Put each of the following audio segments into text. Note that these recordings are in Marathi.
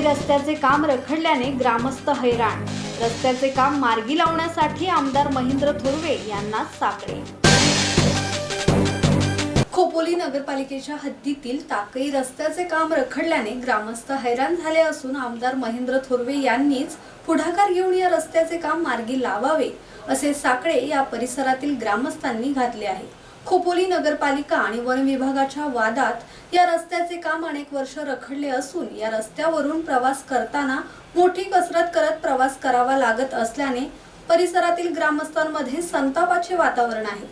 रस्त्याचे काम रखडल्याने ग्रामस्थ हैराण. रस्त्याचे काम मार्गी लावण्यासाठी आमदार महेंद्र थोरवे यांना सापडे खोपोली नगरपालिकेच्या हद्दीतील ताकई रस्त्याचे काम रखडल्याने ग्रामस्थ हैराण झाले असून आमदार महेंद्र थोरवे यांनीच पुढाकार घेऊन या रस्त्याचे काम मार्गी लावावे असे साकडे या परिसरातील ग्रामस्थांनी घातले आहे. खोपोली नगरपालिका आणि वन विभागाच्या वादात या रस्त्याचे काम अनेक वर्ष रखडले असून या रस्त्यावरून प्रवास करताना मोठी कसरत करत प्रवास करावा लागत असल्याने परिसरातील ग्रामस्थांमध्ये संतापाचे वातावरण आहे.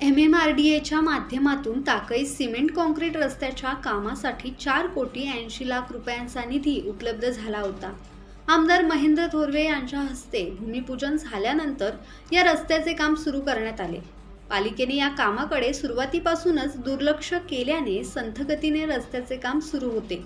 एम एम आर डी एच्या माध्यमातून ताकई सिमेंट कॉन्क्रीट रस्त्याच्या कामासाठी चार कोटी ऐंशी लाख रुपयांचा निधी उपलब्ध झाला होता. आमदार महेंद्र थोरवे यांच्या हस्ते भूमिपूजन झाल्यानंतर या रस्त्याचे काम सुरू करण्यात आले. पालिकेने या कामाकडे सुरुवातीपासूनच दुर्लक्ष केल्याने संथगतीने रस्त्याचे काम सुरू होते.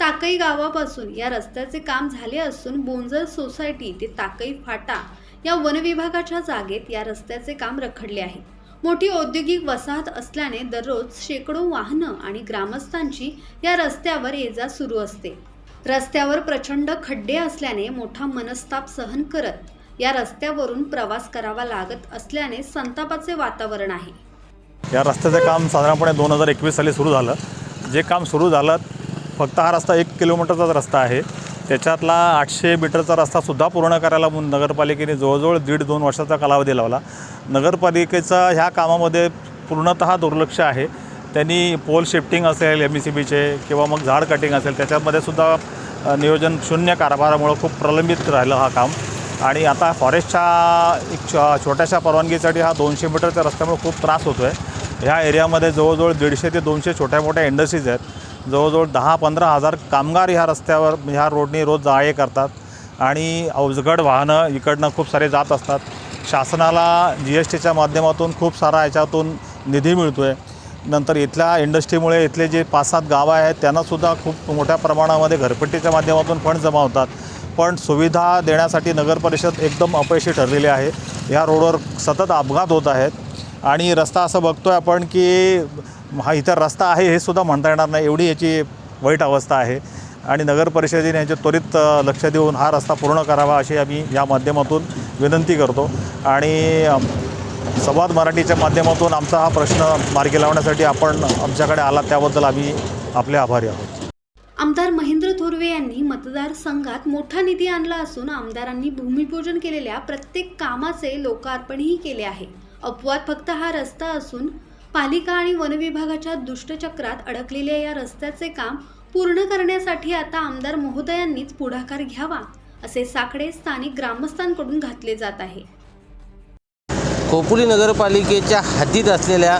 ताकई गावापासून या रस्त्याचे काम झाले असून बोंजर सोसायटी ते ताकई फाटा या वनविभागाच्या जागेत या रस्त्याचे काम रखडले आहे. मोठी औद्योगिक वसाहत असल्याने दररोज शेकडो वाहनं आणि ग्रामस्थांची या रस्त्यावर ये जा सुरू असते. रस्त्यावर प्रचंड खड्डे असल्याने मोठा मनस्ताप सहन करत या रस्त्यावरून प्रवास करावा लागत असल्याने संतापाचे वातावरण आहे. या रस्त्याचं काम साधारणपणे दोन हजार एकवीस साली सुरू झालं. जे काम सुरू झालं फक्त हा रस्ता एक किलोमीटरचाच रस्ता आहे. त्याच्यातला आठशे मीटरचा रस्तासुद्धा पूर्ण करायला म्हणून नगरपालिकेने जवळजवळ दीड दोन वर्षाचा कालावधी लावला. नगरपालिकेचा ह्या कामामध्ये पूर्णतः दुर्लक्ष आहे. त्यांनी पोल शिफ्टिंग असेल एम ई सी बीचे किंवा मग झाड कटिंग असेल त्याच्यामध्ये सुद्धा नियोजन शून्य कारभारामुळं खूप प्रलंबित राहिलं हा काम. आणि आता फॉरेस्टच्या एक छो छोट्याशा परवानगीसाठी हा दोनशे मीटरच्या रस्त्यामुळे खूप त्रास होतो आहे ह्या एरियामध्ये जवळजवळ दीडशे ते दोनशे छोट्या मोठ्या इंडस्ट्रीज आहेत. जवळजवळ दहा पंधरा हजार कामगार ह्या रस्त्यावर ह्या रोडनी रोज जा ये करतात. आणि अवजगड वाहनं इकडनं खूप सारे जात असतात. शासनाला जी एस टीच्या माध्यमातून खूप सारा याच्यातून निधी मिळतो आहे नंतर इथल्या इंडस्ट्रीमुळे इथले जे पाच सात गावं आहेत त्यांनासुद्धा खूप मोठ्या प्रमाणामध्ये घरपट्टीच्या माध्यमातून फंड जमा होतात. पण सुविधा देण्यासाठी नगरपरिषद एकदम अपयशी ठरलेली आहे. या रोडवर सतत अपघात होत आहेत. आणि रस्ता असं बघतो आहे आपण की हा इथं रस्ता आहे हे सुद्धा म्हणता येणार नाही. एवढी याची वाईट अवस्था आहे. आणि नगर परिषदेने याचे त्वरित लक्ष देऊन हा रस्ता पूर्ण करावा अशी आम्ही या माध्यमातून विनंती करतो. आणि संवाद मराठीच्या माध्यमातून आमचा हा प्रश्न मार्गी लावण्यासाठी आपण आमच्याकडे आला त्याबद्दल आम्ही आपले आभारी आहोत. आमदार महेंद्र थोरवे यांनी मतदारसंघात मोठा निधी आणला असून आमदारांनी भूमिपूजन केलेल्या प्रत्येक कामाचे लोकार्पणही केले आहे. अपवाद फक्त हा रस्ता असून पालिका आणि वनविभागाच्या दुष्टचक्रात अडकलेल्या या रस्त्याचे काम पूर्ण करण्यासाठी आता आमदार महोदयांनीच पुढाकार घ्यावा असे साकडे स्थानिक ग्रामस्थांकडून घातले जात आहे. खोपोली नगरपालिकेच्या हद्दीत असलेल्या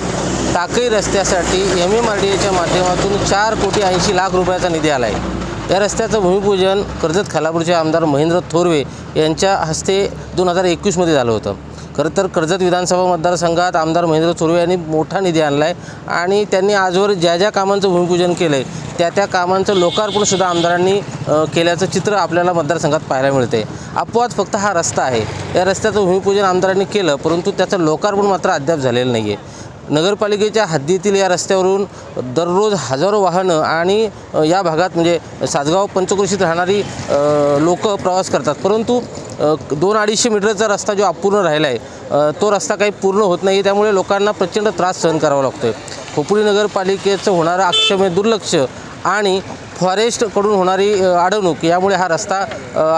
टाकई रस्त्यासाठी एम एम आर डी एच्या माध्यमातून चार कोटी ऐंशी लाख रुपयाचा निधी आला आहे या रस्त्याचं भूमिपूजन कर्जत खालापूरचे आमदार महेंद्र थोरवे यांच्या हस्ते दोन हजार एकवीसमध्ये झालं होतं. खरं तर कर्जत विधानसभा मतदारसंघात आमदार महेंद्र चोरवे यांनी मोठा निधी आणला आहे आणि त्यांनी आजवर ज्या ज्या कामांचं भूमिपूजन केलं आहे त्या त्या कामांचं लोकार्पणसुद्धा आमदारांनी केल्याचं चित्र आपल्याला मतदारसंघात पाहायला मिळते अपवाद फक्त हा रस्ता आहे. या रस्त्याचं भूमिपूजन आमदारांनी केलं परंतु त्याचं लोकार्पण मात्र अद्याप झालेलं नाही आहे नगरपालिकेच्या हद्दीतील या रस्त्यावरून दररोज हजारो वाहनं आणि या भागात म्हणजे सासगाव पंचक्रोशीत राहणारी लोक प्रवास करतात. परंतु दोन अडीचशे मीटरचा रस्ता जो अपूर्ण राहिला आहे तो रस्ता काही पूर्ण होत नाही त्यामुळे लोकांना प्रचंड त्रास सहन करावा लागतो आहे खोपोली नगरपालिकेचं होणारं अक्षम्य दुर्लक्ष आणि फॉरेस्टकडून होणारी अ, अडवणूक यामुळे हा रस्ता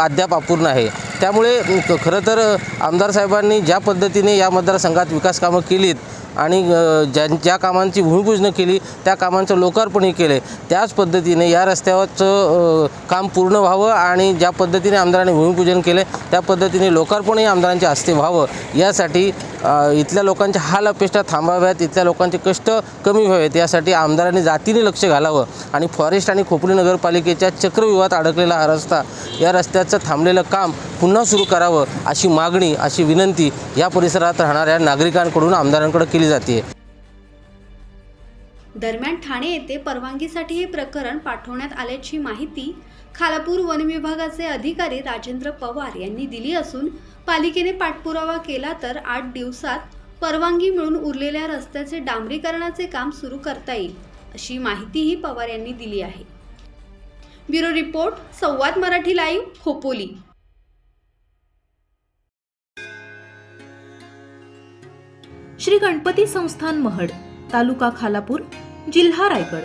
अद्याप अपूर्ण आहे. त्यामुळे खरं तर आमदार साहेबांनी ज्या पद्धतीने या मतदारसंघात विकास कामं केलीत आणि ज्या ज्या कामांची भूमिपूजन केली त्या कामांचं लोकार्पणही केले. त्याच पद्धतीने या रस्त्यावरचं काम पूर्ण व्हावं आणि ज्या पद्धतीने आमदारांनी भूमिपूजन केले त्या पद्धतीने लोकार्पणही आमदारांच्या हस्ते व्हावं. यासाठी इथल्या लोकांच्या हाल अपेक्षा थांबाव्यात इथल्या लोकांचे कष्ट कमी व्हावेत यासाठी आमदारांनी जातीने लक्ष घालावं आणि फॉरेस्ट आणि खोपोली नगरपालिकेच्या चक्रव्यूहात अडकलेला हा रस्ता या रस्त्याचं थांबलेलं काम पुन्हा सुरू करावं अशी मागणी अशी विनंती या परिसरात राहणाऱ्या नागरिकांकडून आमदारांकडे केली जाते. दरम्यान ठाणे येथे परवानगीसाठी हे प्रकरण पाठवण्यात आल्याची माहिती खालापूर वन विभागाचे अधिकारी राजेंद्र पवार यांनी दिली असून पालिकेने पाठपुरावा केला तर आठ दिवसात परवानगी मिळून उरलेल्या रस्त्याचे डांबरीकरणाचे काम सुरू करता येईल अशी माहितीही पवार यांनी दिली आहे. Bureau report Samvad Marathi live Khopoli. Shri Ganpati संस्थान महड तालुका खालापूर जिल्हा रायगड.